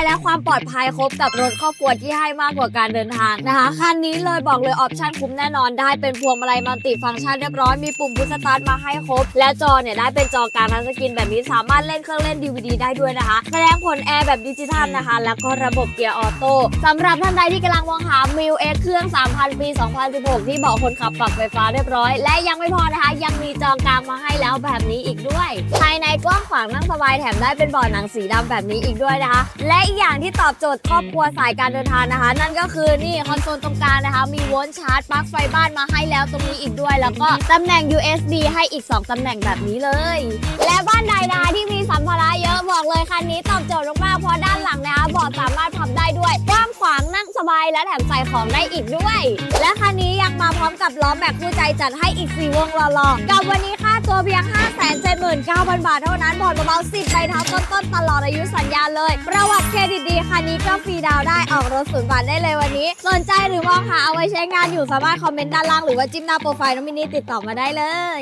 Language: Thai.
ายและความปลอดภัยครบกับรถครอบครัวที่ให้มากกว่าการเดินทางนะคะคันนี้เลยบอกเลยออปชั่นคุ้มแน่นอนได้เป็นพวงมาลัยมัลติฟังก์ชันเรียบร้อยมีปุ่มพุชสตาร์ทมาให้ครบ และจอเนี่ยได้เป็นจอกลารทัชสกรีนแบบนี้สามารถเล่นเครื่องเล่น DVD ได้ด้วยนะคะแสดงผลแอร์แบบดิจิทัลนะคะ แล้วก็ระบบเกียร์ออโต้สำหรับท่านใดที่กำลังมองหา m ิวเอ็กเครื่อง 3,000 ปี 2016 ที่เบอกคนขับปรับไฟฟ้าเรียบร้อย และยังไม่พอนะคะ ยังมีจอกลางมาให้แล้วแบบนี้อีกด้วย ภายในกว้างขวางนั่งสบายแถมได้เป็นเบาะหนังสีดำแบบนี้อีกด้วยนะคะ และอีกอย่างที่ตอบโจทย์ครอบครัวสายการเดินทางนะคะ นั่นก็คือนี่คอนโซลตรงกลางนะคะ มีโวลชาร์จปลั๊กไฟบ้านมาให้แล้วตรงนี้อีกด้วย แล้วก็ตำแหน่ง USB ให้อีก 2ตำแหน่งแบบนี้เลย และบ้านใดนะคะที่มีสัมภาระเยอะบอกเลยคันนี้ตอบโจทย์มากๆเพราะด้านหลังนะคะเบาะสามารถพับได้ด้วยกว้างขวางนั่งสบายและแถมใส่ของได้อีกด้วย และคันนี้ยังมาพร้อมกับล้อแม็กคู่ใจจัดให้อีก4วงหล่อๆกับวันนี้ค่า ตัวเพียง 579,000 บาทเท่านั้นผ่อนเบาๆ10ใบเท้าต้นๆตลอดอายุสัญญาเลย ประวัติเครดิตดีคันนี้ก็ฟรีดาวได้ออกรถศูนย์บาทได้เลยวันนี้ สนใจหรือมองหาเอาไว้ใช้งานอยู่สามารถคอมเมนต์ด้านล่างหรือว่าจิ้มหน้าโปรไฟล์น้องมินนี่ติดต่อมาได้เลย